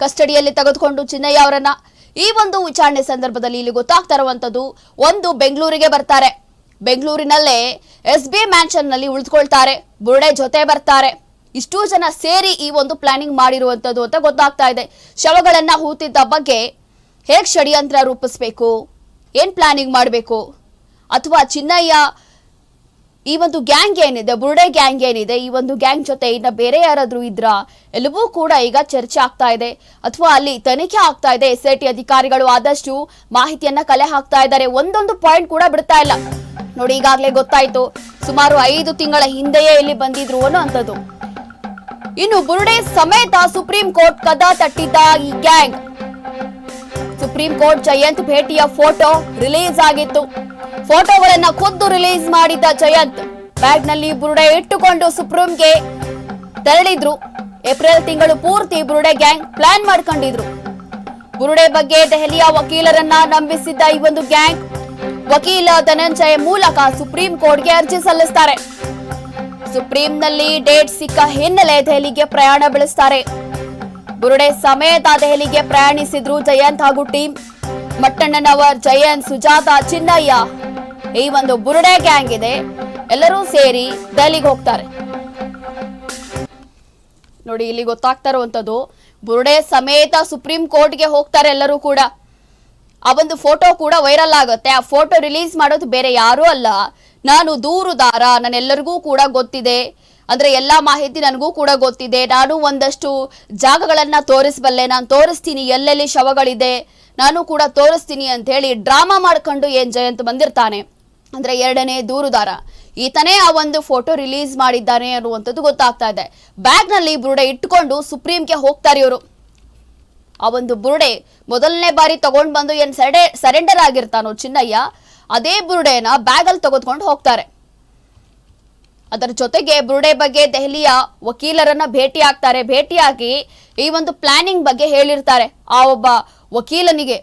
A: ಕಸ್ಟಡಿಯಲ್ಲಿ ತೆಗೆದುಕೊಂಡು ಚಿನ್ನಯ್ಯ ಅವರನ್ನ ಈ ಒಂದು ವಿಚಾರಣೆ ಸಂದರ್ಭದಲ್ಲಿ ಇಲ್ಲಿ ಗೊತ್ತಾಗ್ತಾ ಇರುವಂತದ್ದು ಒಂದು ಬೆಂಗಳೂರಿಗೆ ಬರ್ತಾರೆ. ಬೆಂಗಳೂರಿನಲ್ಲೇ ಎಸ್ ಬಿ ಮ್ಯಾನ್ಷನ್ನಲ್ಲಿ ಉಳಿದುಕೊಳ್ತಾರೆ. ಬುರುಡೆ ಜೊತೆ ಬರ್ತಾರೆ. ಇಷ್ಟು ಜನ ಸೇರಿ ಈ ಒಂದು ಪ್ಲಾನಿಂಗ್ ಮಾಡಿರುವಂತದ್ದು ಅಂತ ಗೊತ್ತಾಗ್ತಾ ಇದೆ. ಶವಗಳನ್ನ ಹೂತಿದ್ದ ಬಗ್ಗೆ ಹೇಗ್ ಷಡ್ಯಂತ್ರ ರೂಪಿಸ್ಬೇಕು? ಏನ್ ಪ್ಲಾನಿಂಗ್ ಮಾಡಬೇಕು? ಅಥವಾ ಚಿನ್ನಯ್ಯ ಈ ಒಂದು ಗ್ಯಾಂಗ್ ಏನಿದೆ, ಬುರುಡೆ ಗ್ಯಾಂಗ್ ಏನಿದೆ, ಈ ಒಂದು ಗ್ಯಾಂಗ್ ಜೊತೆ ಇನ್ನ ಬೇರೆ ಯಾರಾದ್ರೂ ಇದ್ರ? ಎಲ್ಲವೂ ಕೂಡ ಈಗ ಚರ್ಚೆ ಆಗ್ತಾ ಇದೆ. ಅಥವಾ ಅಲ್ಲಿ ತನಿಖೆ ಆಗ್ತಾ ಇದೆ. ಎಸ್ ಐ ಟಿ ಅಧಿಕಾರಿಗಳು ಆದಷ್ಟು ಮಾಹಿತಿಯನ್ನ ಕಲೆ ಹಾಕ್ತಾ ಇದ್ದಾರೆ. ಒಂದೊಂದು ಪಾಯಿಂಟ್ ಕೂಡ ಬಿಡ್ತಾ ಇಲ್ಲ. ನೋಡಿ, ಈಗಾಗಲೇ ಗೊತ್ತಾಯ್ತು. ಸುಮಾರು ಐದು ತಿಂಗಳ ಹಿಂದೆಯೇ ಇಲ್ಲಿ ಬಂದಿದ್ರು ಅನ್ನೋಂಥದ್ದು. ಇನ್ನು ಬುರುಡೆ ಸಮೇತ ಸುಪ್ರೀಂ ಕೋರ್ಟ್ ಕದ ತಟ್ಟಿದ್ದ ಈ ಗ್ಯಾಂಗ್. ಸುಪ್ರೀಂ ಕೋರ್ಟ್ ಜಯಂತ್ ಭೇಟಿಯ ಫೋಟೋ ರಿಲೀಸ್ ಆಗಿತ್ತು. ಫೋಟೋಗಳನ್ನ ಖುದ್ದು ರಿಲೀಸ್ ಮಾಡಿದ್ದ ಜಯಂತ್ ಬ್ಯಾಗ್ನಲ್ಲಿ ಬುರುಡೆ ಇಟ್ಟುಕೊಂಡು ಸುಪ್ರೀಂಗೆ ತೆರಳಿದ್ರು. ಏಪ್ರಿಲ್ ತಿಂಗಳು ಪೂರ್ತಿ ಬುರುಡೆ ಗ್ಯಾಂಗ್ ಪ್ಲಾನ್ ಮಾಡ್ಕೊಂಡಿದ್ರು. ಬುರುಡೆ ಬಗ್ಗೆ ದೆಹಲಿಯ ವಕೀಲರನ್ನ ನಂಬಿಸಿದ್ದ ಈ ಒಂದು ಗ್ಯಾಂಗ್ ವಕೀಲ ಧನಂಜಯ ಮೂಲಕ ಸುಪ್ರೀಂ ಕೋರ್ಟ್ಗೆ ಅರ್ಜಿ ಸಲ್ಲಿಸ್ತಾರೆ. ಸುಪ್ರೀಂನಲ್ಲಿ ಡೇಟ್ ಸಿಕ್ಕ ಹಿನ್ನೆಲೆ ದೆಹಲಿಗೆ ಪ್ರಯಾಣ ಬೆಳೆಸ್ತಾರೆ. ಬುರುಡೆ ಸಮೇತ ದೆಹಲಿಗೆ ಪ್ರಯಾಣಿಸಿದ್ರು ಜಯಂತ್ ಹಾಗೂ ಟೀಮ್. ಮಟ್ಟಣ್ಣನವರ್, ಜಯಂತ್, ಸುಜಾತ, ಚಿನ್ನಯ್ಯ ಈ ಒಂದು ಬುರುಡೆ ಗ್ಯಾಂಗ್ ಇದೆ. ಎಲ್ಲರೂ ಸೇರಿ ದೆಹಲಿಗೆ ಹೋಗ್ತಾರೆ. ನೋಡಿ, ಇಲ್ಲಿ ಗೊತ್ತಾಗ್ತಾ ಇರುವಂತದ್ದು ಬುರುಡೆ ಸಮೇತ ಸುಪ್ರೀಂ ಕೋರ್ಟ್ಗೆ ಹೋಗ್ತಾರೆ ಎಲ್ಲರೂ ಕೂಡ. ಆ ಒಂದು ಫೋಟೋ ಕೂಡ ವೈರಲ್ ಆಗುತ್ತೆ. ಆ ಫೋಟೋ ರಿಲೀಸ್ ಮಾಡೋದು ಬೇರೆ ಯಾರೂ ಅಲ್ಲ. ನಾನು ದೂರುದಾರ ನನ್ನೆಲ್ಲರಿಗೂ ಕೂಡ ಗೊತ್ತಿದೆ. ಅಂದ್ರೆ ಎಲ್ಲಾ ಮಾಹಿತಿ ನನಗೂ ಕೂಡ ಗೊತ್ತಿದೆ. ನಾನು ಒಂದಷ್ಟು ಜಾಗಗಳನ್ನ ತೋರಿಸಬಲ್ಲೆ. ನಾನು ತೋರಿಸ್ತೀನಿ, ಎಲ್ಲೆಲ್ಲಿ ಶವಗಳಿದೆ, ನಾನು ಕೂಡ ತೋರಿಸ್ತೀನಿ ಅಂತ ಹೇಳಿ ಡ್ರಾಮಾ ಮಾಡ್ಕೊಂಡು ಏನ್ ಜಯಂತ್ ಬಂದಿರ್ತಾನೆ. ಅಂದ್ರೆ ಎರಡನೇ ದೂರುದಾರ. ಈತನೇ ಆ ಒಂದು ಫೋಟೋ ರಿಲೀಸ್ ಮಾಡಿದ್ದಾನೆ ಅನ್ನುವಂಥದ್ದು ಗೊತ್ತಾಗ್ತಾ ಇದೆ. ಬ್ಯಾಗ್ನಲ್ಲಿ ಬುರುಡೆ ಇಟ್ಕೊಂಡು ಸುಪ್ರೀಂಗೆ ಹೋಗ್ತಾರೆ ಇವರು. ಆ ಒಂದು ಬುರುಡೆ ಮೊದಲನೇ ಬಾರಿ ತಗೊಂಡ್ ಬಂದು ಏನ್ ಸೆಡೆ, ಸರೆಂಡರ್ ಆಗಿರ್ತಾನೋ ಚಿನ್ನಯ್ಯ, ಅದೇ ಬುರುಡೆನ ಬ್ಯಾಗಲ್ಲಿ ತೆಗೆದುಕೊಂಡು ಹೋಗ್ತಾರೆ. ಅದರ ಜೊತೆಗೆ ಬುರುಡೆ ಬಗ್ಗೆ ದೆಹಲಿಯ ವಕೀಲರನ್ನ ಭೇಟಿ ಆಗ್ತಾರೆ ಭೇಟಿಯಾಗಿ ಈ ಒಂದು ಪ್ಲಾನಿಂಗ್ ಬಗ್ಗೆ ಹೇಳಿರ್ತಾರೆ. ಆ ಒಬ್ಬ ವಕೀಲನಿಗೆ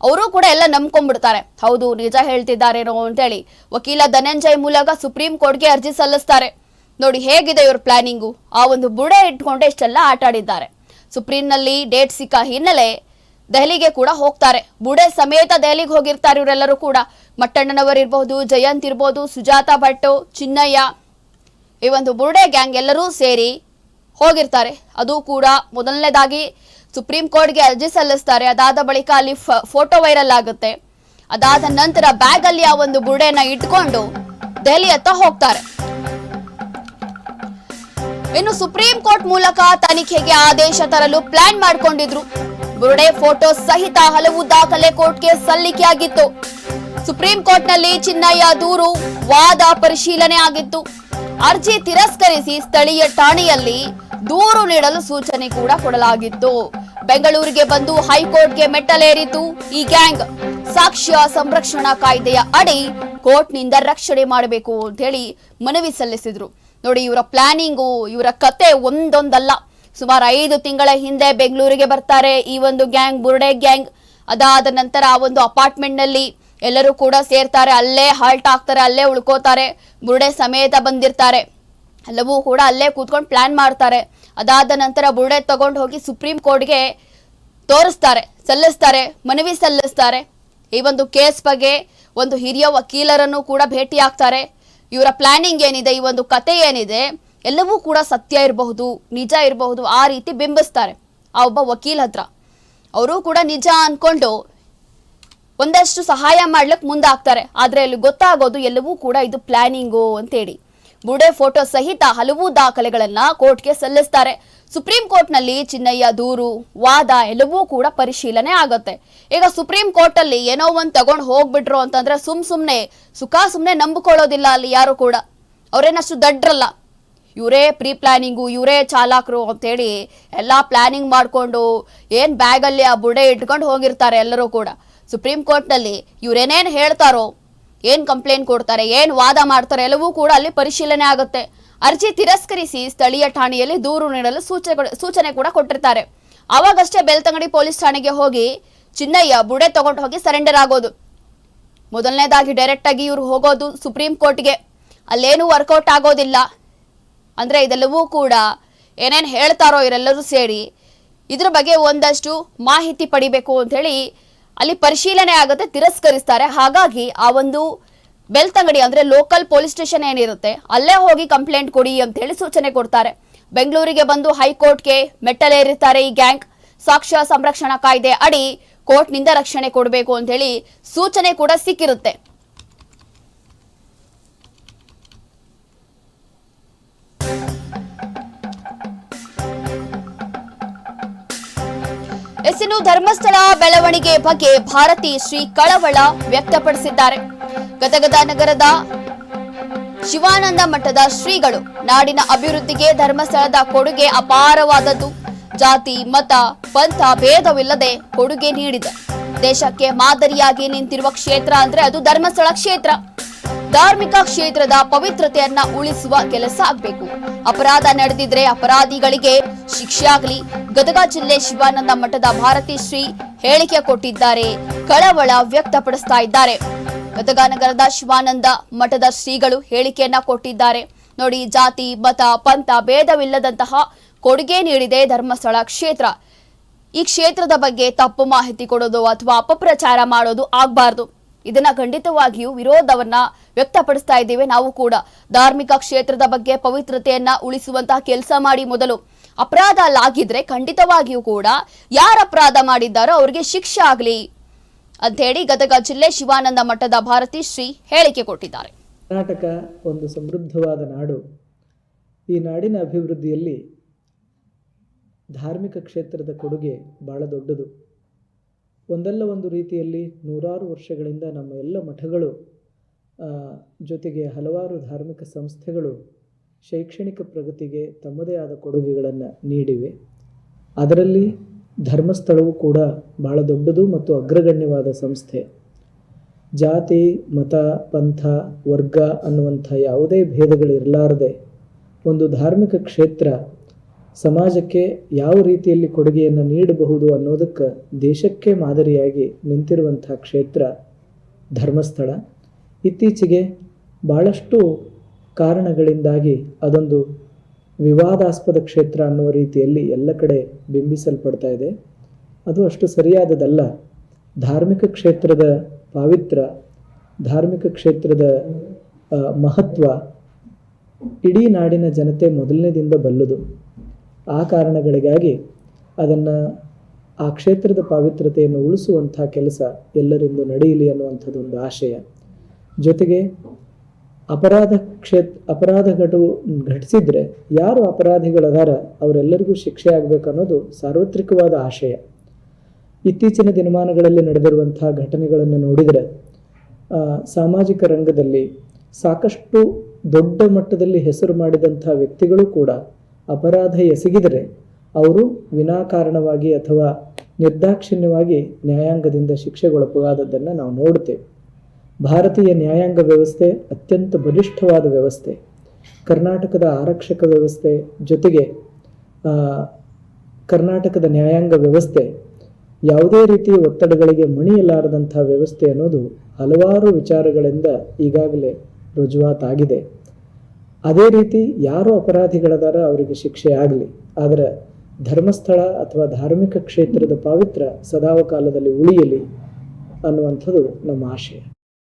A: ಅವರು ಕೂಡ ಎಲ್ಲ ನಂಬ್ಕೊಂಡ್ಬಿಡ್ತಾರೆ. ಹೌದು, ನಿಜ ಹೇಳ್ತಿದ್ದಾರೇನೋ ಅಂತೇಳಿ. ವಕೀಲ ಧನಂಜಯ್ ಮೂಲಕ ಸುಪ್ರೀಂ ಕೋರ್ಟ್ಗೆ ಅರ್ಜಿ ಸಲ್ಲಿಸ್ತಾರೆ. ನೋಡಿ, ಹೇಗಿದೆ ಇವ್ರ ಪ್ಲಾನಿಂಗು? ಆ ಒಂದು ಬುಡೆ ಇಟ್ಕೊಂಡೆ ಇಷ್ಟೆಲ್ಲ ಆಟಾಡಿದ್ದಾರೆ ಸುಪ್ರೀಂನಲ್ಲಿ ಡೇಟ್ ಸಿಕ್ಕ ಹಿನ್ನೆಲೆ ದೆಹಲಿಗೆ ಕೂಡ ಹೋಗ್ತಾರೆ. ಬುಡೆ ಸಮೇತ ದೆಹಲಿಗೆ ಹೋಗಿರ್ತಾರೆ ಇವರೆಲ್ಲರೂ ಕೂಡ. ಮಟ್ಟಣ್ಣನವರಿರ್ಬಹುದು ಜಯಂತ್ ಇರ್ಬೋದು, ಸುಜಾತಾ ಭಟ್ಟು ಚಿನ್ನಯ್ಯ ಈ ಒಂದು ಬುರುಡೆ ಗ್ಯಾಂಗ್ ಎಲ್ಲರೂ ಸೇರಿ ಹೋಗಿರ್ತಾರೆ. ಅದು ಕೂಡ ಮೊದಲನೇದಾಗಿ ಸುಪ್ರೀಂ ಕೋರ್ಟ್ಗೆ ಅರ್ಜಿ ಸಲ್ಲಿಸ್ತಾರೆ. ಅದಾದ ಬಳಿಕ ಅಲ್ಲಿ ಫೋಟೋ ವೈರಲ್ ಆಗುತ್ತೆ. ಅದಾದ ನಂತರ ಬ್ಯಾಗ್ ಅಲ್ಲಿ ಆ ಒಂದು ಬುರುಡೆನ ಇಟ್ಕೊಂಡು ದೆಹಲಿ ಹತ್ತ ಹೋಗ್ತಾರೆ. ಇನ್ನು ಸುಪ್ರೀಂ ಕೋರ್ಟ್ ಮೂಲಕ ತನಿಖೆಗೆ ಆದೇಶ ತರಲು ಪ್ಲಾನ್ ಮಾಡಿಕೊಂಡಿದ್ರು. ಬುರುಡೆ ಫೋಟೋ ಸಹಿತ ಹಲವು ದಾಖಲೆ ಕೋರ್ಟ್ಗೆ ಸಲ್ಲಿಕೆಯಾಗಿತ್ತು ಸುಪ್ರೀಂ ಕೋರ್ಟ್ನಲ್ಲಿ ಚಿನ್ನಯ್ಯ ದೂರು ವಾದ ಪರಿಶೀಲನೆ ಆಗಿತ್ತು. ಅರ್ಜಿ ತಿರಸ್ಕರಿಸಿ ಸ್ಥಳೀಯ ಠಾಣೆಯಲ್ಲಿ ದೂರು ನೀಡಲು ಸೂಚನೆ ಕೂಡ ಕೊಡಲಾಗಿತ್ತು. ಬೆಂಗಳೂರಿಗೆ ಬಂದು ಹೈಕೋರ್ಟ್ಗೆ ಮೆಟ್ಟಲೇರಿತು ಈ ಗ್ಯಾಂಗ್. ಸಾಕ್ಷ್ಯ ಸಂರಕ್ಷಣಾ ಕಾಯ್ದೆಯ ಅಡಿ ಕೋರ್ಟ್ನಿಂದ ರಕ್ಷಣೆ ಮಾಡಬೇಕು ಅಂತ ಹೇಳಿ ಮನವಿ ಸಲ್ಲಿಸಿದ್ರು. ನೋಡಿ, ಇವರ ಪ್ಲಾನಿಂಗು, ಇವರ ಕತೆ ಒಂದೊಂದಲ್ಲ. ಸುಮಾರು ಐದು ತಿಂಗಳ ಹಿಂದೆ ಬೆಂಗಳೂರಿಗೆ ಬರ್ತಾರೆ ಈ ಒಂದು ಗ್ಯಾಂಗ್, ಬುರುಡೆ ಗ್ಯಾಂಗ್. ಅದಾದ ನಂತರ ಆ ಒಂದು ಅಪಾರ್ಟ್ಮೆಂಟ್ನಲ್ಲಿ ಎಲ್ಲರೂ ಕೂಡ ಸೇರ್ತಾರೆ, ಅಲ್ಲೇ ಹಾಲ್ಟ್ ಆಗ್ತಾರೆ, ಅಲ್ಲೇ ಉಳ್ಕೋತಾರೆ, ಬುರುಡೆ ಸಮೇತ ಬಂದಿರ್ತಾರೆ. ಎಲ್ಲವೂ ಕೂಡ ಅಲ್ಲೇ ಕೂತ್ಕೊಂಡು ಪ್ಲಾನ್ ಮಾಡ್ತಾರೆ. ಅದಾದ ನಂತರ ಬುರುಡೆ ತಗೊಂಡು ಹೋಗಿ ಸುಪ್ರೀಂ ಕೋರ್ಟ್ಗೆ ತೋರಿಸ್ತಾರೆ, ಸಲ್ಲಿಸ್ತಾರೆ, ಮನವಿ ಸಲ್ಲಿಸ್ತಾರೆ. ಈ ಒಂದು ಕೇಸ್ ಬಗ್ಗೆ ಒಂದು ಹಿರಿಯ ವಕೀಲರನ್ನು ಕೂಡ ಭೇಟಿ ಆಗ್ತಾರೆ. ಇವರ ಪ್ಲಾನಿಂಗ್ ಏನಿದೆ, ಈ ಒಂದು ಕತೆ ಏನಿದೆ, ಎಲ್ಲವೂ ಕೂಡ ಸತ್ಯ ಇರಬಹುದು, ನಿಜ ಇರಬಹುದು, ಆ ರೀತಿ ಬಿಂಬಿಸ್ತಾರೆ ಆ ಒಬ್ಬ ವಕೀಲ್ ಹತ್ರ. ಅವರು ಕೂಡ ನಿಜ ಅನ್ಕೊಂಡು ಒಂದಷ್ಟು ಸಹಾಯ ಮಾಡ್ಲಿಕ್ಕೆ ಮುಂದಾಗ್ತಾರೆ. ಆದ್ರೆ ಅಲ್ಲಿ ಗೊತ್ತಾಗೋದು ಎಲ್ಲವೂ ಕೂಡ ಇದು ಪ್ಲಾನಿಂಗು ಅಂತೇಳಿ. ಬುಡೆ ಫೋಟೋ ಸಹಿತ ಹಲವು ದಾಖಲೆಗಳನ್ನ ಕೋರ್ಟ್ಗೆ ಸಲ್ಲಿಸ್ತಾರೆ. ಸುಪ್ರೀಂ ಕೋರ್ಟ್ನಲ್ಲಿ ಚಿನ್ನಯ್ಯ ದೂರು, ವಾದ ಎಲ್ಲವೂ ಕೂಡ ಪರಿಶೀಲನೆ ಆಗುತ್ತೆ. ಈಗ ಸುಪ್ರೀಂ ಕೋರ್ಟ್ ಅಲ್ಲಿ ಏನೋ ಒಂದು ತಗೊಂಡು ಹೋಗ್ಬಿಟ್ರು ಅಂತಂದ್ರೆ ಸುಮ್ ಸುಮ್ನೆ, ಸುಖ ಸುಮ್ನೆ ನಂಬಿಕೊಳ್ಳೋದಿಲ್ಲ ಅಲ್ಲಿ ಯಾರು ಕೂಡ. ಅವ್ರೇನಷ್ಟು ದಡ್ರಲ್ಲ. ಇವರೇ ಪ್ರೀ ಪ್ಲಾನಿಂಗು ಇವರೇ ಚಾಲಕರು ಅಂತೇಳಿ ಎಲ್ಲ ಪ್ಲಾನಿಂಗ್ ಮಾಡಿಕೊಂಡು ಏನು ಬ್ಯಾಗಲ್ಲಿ ಆ ಬುಡೆ ಇಟ್ಕೊಂಡು ಹೋಗಿರ್ತಾರೆ ಎಲ್ಲರೂ ಕೂಡ. ಸುಪ್ರೀಂ ಕೋರ್ಟ್ನಲ್ಲಿ ಇವರೇನೇನು ಹೇಳ್ತಾರೋ, ಏನ್ ಕಂಪ್ಲೇಂಟ್ ಕೊಡ್ತಾರೆ, ಏನ್ ವಾದ ಮಾಡ್ತಾರೆ ಎಲ್ಲವೂ ಕೂಡ ಅಲ್ಲಿ ಪರಿಶೀಲನೆ ಆಗುತ್ತೆ. ಅರ್ಜಿ ತಿರಸ್ಕರಿಸಿ ಸ್ಥಳೀಯ ಠಾಣೆಯಲ್ಲಿ ದೂರು ನೀಡಲು ಸೂಚನೆ ಸೂಚನೆ ಕೂಡ ಕೊಟ್ಟಿರ್ತಾರೆ. ಅವಾಗಷ್ಟೇ ಬೆಳ್ತಂಗಡಿ ಪೊಲೀಸ್ ಠಾಣೆಗೆ ಹೋಗಿ ಚಿನ್ನಯ್ಯ ಬುಡೆ ತಗೊಂಡು ಹೋಗಿ ಸರೆಂಡರ್ ಆಗೋದು. ಮೊದಲನೇದಾಗಿ ಡೈರೆಕ್ಟ್ ಆಗಿ ಇವರು ಹೋಗೋದು ಸುಪ್ರೀಂ ಕೋರ್ಟ್ಗೆ. ಅಲ್ಲೇನೂ ವರ್ಕೌಟ್ ಆಗೋದಿಲ್ಲ. ಅಂದ್ರೆ ಇದೆಲ್ಲವೂ ಕೂಡ ಏನೇನು ಹೇಳ್ತಾರೋ ಇವರೆಲ್ಲರೂ ಸೇರಿ ಇದ್ರ ಬಗ್ಗೆ ಒಂದಷ್ಟು ಮಾಹಿತಿ ಪಡಿಬೇಕು ಅಂತ ಹೇಳಿ ಅಲ್ಲಿ ಪರಿಶೀಲನೆ ಆಗುತ್ತೆ, ತಿರಸ್ಕರಿಸ್ತಾರೆ. ಹಾಗಾಗಿ ಆ ಒಂದು ಬೆಳ್ತಂಗಡಿ ಅಂದ್ರೆ ಲೋಕಲ್ ಪೊಲೀಸ್ ಸ್ಟೇಷನ್ ಏನಿರುತ್ತೆ, ಅಲ್ಲೇ ಹೋಗಿ ಕಂಪ್ಲೇಂಟ್ ಕೊಡಿ ಅಂತ ಹೇಳಿ ಸೂಚನೆ ಕೊಡ್ತಾರೆ. ಬೆಂಗಳೂರಿಗೆ ಬಂದು ಹೈಕೋರ್ಟ್ಗೆ ಮೆಟ್ಟಲೇರಿರ್ತಾರೆ ಈ ಗ್ಯಾಂಗ್ ಸಾಕ್ಷ್ಯ ಸಂರಕ್ಷಣಾ ಕಾಯ್ದೆ ಅಡಿ ಕೋರ್ಟ್ನಿಂದ ರಕ್ಷಣೆ ಕೊಡಬೇಕು ಅಂತ ಹೇಳಿ ಸೂಚನೆ ಕೂಡ ಸಿಕ್ಕಿರುತ್ತೆ. ಇನ್ನು ಧರ್ಮಸ್ಥಳ ಬೆಳವಣಿಗೆ ಬಗ್ಗೆ ಭಾರತಿ ಶ್ರೀ ಕಳವಳ ವ್ಯಕ್ತಪಡಿಸಿದ್ದಾರೆ. ಗದಗದ ನಗರದ ಶಿವಾನಂದ ಮಠದ ಶ್ರೀಗಳು ನಾಡಿನ ಅಭಿವೃದ್ಧಿಗೆ ಧರ್ಮಸ್ಥಳದ ಕೊಡುಗೆ ಅಪಾರವಾದದ್ದು. ಜಾತಿ, ಮತ, ಪಂಥ ಭೇದವಿಲ್ಲದೆ ಕೊಡುಗೆ ನೀಡಿದೆ. ದೇಶಕ್ಕೆ ಮಾದರಿಯಾಗಿ ನಿಂತಿರುವ ಕ್ಷೇತ್ರ ಅಂದ್ರೆ ಅದು ಧರ್ಮಸ್ಥಳ ಕ್ಷೇತ್ರ. ಧಾರ್ಮಿಕ ಕ್ಷೇತ್ರದ ಪವಿತ್ರತೆಯನ್ನ ಉಳಿಸುವ ಕೆಲಸ ಆಗಬೇಕು. ಅಪರಾಧ ನಡೆದಿದ್ರೆ ಅಪರಾಧಿಗಳಿಗೆ ಶಿಕ್ಷೆ ಆಗಲಿ. ಗದಗ ಜಿಲ್ಲೆ ಶಿವಾನಂದ ಮಠದ ಭಾರತಿ ಶ್ರೀ ಹೇಳಿಕೆ ಕೊಟ್ಟಿದ್ದಾರೆ. ಕಳವಳ ವ್ಯಕ್ತಪಡಿಸ್ತಾ ಇದ್ದಾರೆ. ಗದಗ ನಗರದ ಶಿವಾನಂದ ಮಠದ ಶ್ರೀಗಳು ಹೇಳಿಕೆಯನ್ನ ಕೊಟ್ಟಿದ್ದಾರೆ. ನೋಡಿ, ಜಾತಿ, ಮತ, ಪಂಥ ಭೇದವಿಲ್ಲದಂತಹ ಕೊಡುಗೆ ನೀಡಿದೆ ಧರ್ಮಸ್ಥಳ ಕ್ಷೇತ್ರ. ಈ ಕ್ಷೇತ್ರದ ಬಗ್ಗೆ ತಪ್ಪು ಮಾಹಿತಿ ಕೊಡೋದು ಅಥವಾ ಅಪಪ್ರಚಾರ ಮಾಡೋದು ಆಗಬಾರ್ದು. ಇದನ್ನ ಖಂಡಿತವಾಗಿಯೂ ವಿರೋಧವನ್ನ ವ್ಯಕ್ತಪಡಿಸ್ತಾ ಇದ್ದೇವೆ. ನಾವು ಕೂಡ ಧಾರ್ಮಿಕ ಕ್ಷೇತ್ರದ ಬಗ್ಗೆ ಪವಿತ್ರತೆಯನ್ನ ಉಳಿಸುವಂತಹ ಕೆಲಸ ಮಾಡಿ ಮೊದಲು ಅಪರಾಧ ಅಲ್ಲಾಗಿದ್ರೆ ಖಂಡಿತವಾಗಿಯೂ ಕೂಡ ಯಾರು ಅಪರಾಧ ಮಾಡಿದ್ದಾರೋ ಅವರಿಗೆ ಶಿಕ್ಷೆ ಆಗಲಿ ಅಂತ ಹೇಳಿ ಗದಗ ಜಿಲ್ಲೆ ಶಿವಾನಂದ ಮಠದ ಭಾರತಿ ಶ್ರೀ ಹೇಳಿಕೆ ಕೊಟ್ಟಿದ್ದಾರೆ.
B: ಕರ್ನಾಟಕ ಒಂದು ಸಮೃದ್ಧವಾದ ನಾಡು. ಈ ನಾಡಿನ ಅಭಿವೃದ್ಧಿಯಲ್ಲಿ ಧಾರ್ಮಿಕ ಕ್ಷೇತ್ರದ ಕೊಡುಗೆ ಬಹಳ ದೊಡ್ಡದು. ಒಂದಲ್ಲ ಒಂದು ರೀತಿಯಲ್ಲಿ ನೂರಾರು ವರ್ಷಗಳಿಂದ ನಮ್ಮ ಎಲ್ಲ ಮಠಗಳು ಜೊತೆಗೆ ಹಲವಾರು ಧಾರ್ಮಿಕ ಸಂಸ್ಥೆಗಳು ಶೈಕ್ಷಣಿಕ ಪ್ರಗತಿಗೆ ತಮ್ಮದೇ ಆದ ಕೊಡುಗೆಗಳನ್ನು ನೀಡಿವೆ. ಅದರಲ್ಲಿ ಧರ್ಮಸ್ಥಳವು ಕೂಡ ಬಹಳ ದೊಡ್ಡದು ಮತ್ತು ಅಗ್ರಗಣ್ಯವಾದ ಸಂಸ್ಥೆ. ಜಾತಿ, ಮತ, ಪಂಥ, ವರ್ಗ ಅನ್ನುವಂಥ ಯಾವುದೇ ಭೇದಗಳಿರಲಾರದೆ ಒಂದು ಧಾರ್ಮಿಕ ಕ್ಷೇತ್ರ ಸಮಾಜಕ್ಕೆ ಯಾವ ರೀತಿಯಲ್ಲಿ ಕೊಡುಗೆಯನ್ನು ನೀಡಬಹುದು ಅನ್ನೋದಕ್ಕೆ ದೇಶಕ್ಕೆ ಮಾದರಿಯಾಗಿ ನಿಂತಿರುವಂಥ ಕ್ಷೇತ್ರ, ಧರ್ಮಸ್ಥಳ. ಇತ್ತೀಚೆಗೆ ಭಾಳಷ್ಟು ಕಾರಣಗಳಿಂದಾಗಿ ಅದೊಂದು ವಿವಾದಾಸ್ಪದ ಕ್ಷೇತ್ರ ಅನ್ನುವ ರೀತಿಯಲ್ಲಿ ಎಲ್ಲ ಕಡೆ ಬಿಂಬಿಸಲ್ಪಡ್ತಾ ಇದೆ. ಅದು ಅಷ್ಟು ಸರಿಯಾದದಲ್ಲ. ಧಾರ್ಮಿಕ ಕ್ಷೇತ್ರದ ಪಾವಿತ್ರ, ಧಾರ್ಮಿಕ ಕ್ಷೇತ್ರದ ಮಹತ್ವ ಇಡೀ ನಾಡಿನ ಜನತೆ ಮೊದಲನೇದಿಂದ ಬಲ್ಲುದು. ಆ ಕಾರಣಗಳಿಗಾಗಿ ಅದನ್ನು ಆ ಕ್ಷೇತ್ರದ ಪಾವಿತ್ರತೆಯನ್ನು ಉಳಿಸುವಂಥ ಕೆಲಸ ಎಲ್ಲರಿಂದ ನಡೆಯಲಿ ಅನ್ನುವಂಥದ್ದು ಒಂದು ಆಶಯ. ಜೊತೆಗೆ ಅಪರಾಧ ಕ್ಷೇತ್ರ ಅಪರಾಧ ಘಟು ಘಟಿಸಿದ್ರೆ ಯಾರು ಅಪರಾಧಿಗಳದಾರ ಅವರೆಲ್ಲರಿಗೂ ಶಿಕ್ಷೆ ಆಗಬೇಕು ಅನ್ನೋದು ಸಾರ್ವತ್ರಿಕವಾದ ಆಶಯ. ಇತ್ತೀಚಿನ ದಿನಮಾನಗಳಲ್ಲಿ ನಡೆದಿರುವಂಥ ಘಟನೆಗಳನ್ನು ನೋಡಿದರೆ ಸಾಮಾಜಿಕ ರಂಗದಲ್ಲಿ ಸಾಕಷ್ಟು ದೊಡ್ಡ ಮಟ್ಟದಲ್ಲಿ ಹೆಸರು ಮಾಡಿದಂಥ ವ್ಯಕ್ತಿಗಳು ಕೂಡ ಅಪರಾಧ ಎಸಗಿದರೆ ಅವರು ವಿನಾಕಾರಣವಾಗಿ ಅಥವಾ ನಿರ್ದಾಕ್ಷಿಣ್ಯವಾಗಿ ನ್ಯಾಯಾಂಗದಿಂದ ಶಿಕ್ಷೆಗೊಳಪಾದದ್ದನ್ನು ನಾವು ನೋಡ್ತೇವೆ ಭಾರತೀಯ ನ್ಯಾಯಾಂಗ ವ್ಯವಸ್ಥೆ ಅತ್ಯಂತ ಬಲಿಷ್ಠವಾದ ವ್ಯವಸ್ಥೆ. ಕರ್ನಾಟಕದ ಆರಕ್ಷಕ ವ್ಯವಸ್ಥೆ ಜೊತೆಗೆ ಕರ್ನಾಟಕದ ನ್ಯಾಯಾಂಗ ವ್ಯವಸ್ಥೆ ಯಾವುದೇ ರೀತಿಯ ಒತ್ತಡಗಳಿಗೆ ಮಣಿಯಲಾರದಂಥ ವ್ಯವಸ್ಥೆ ಅನ್ನೋದು ಹಲವಾರು ವಿಚಾರಗಳಿಂದ ಈಗಾಗಲೇ ರುಜುವಾತಾಗಿದೆ. ಅದೇ ರೀತಿ ಯಾರು ಅಪರಾಧಿಗಳದಾರ ಅವರಿಗೆ ಶಿಕ್ಷೆ ಆಗಲಿ, ಆದರೆ ಧರ್ಮಸ್ಥಳ ಅಥವಾ ಧಾರ್ಮಿಕ ಕ್ಷೇತ್ರದ ಪಾವಿತ್ರ ಸದಾವ ಕಾಲದಲ್ಲಿ ಉಳಿಯಲಿ ಅನ್ನುವಂಥದ್ದು ನಮ್ಮ ಆಶಯ.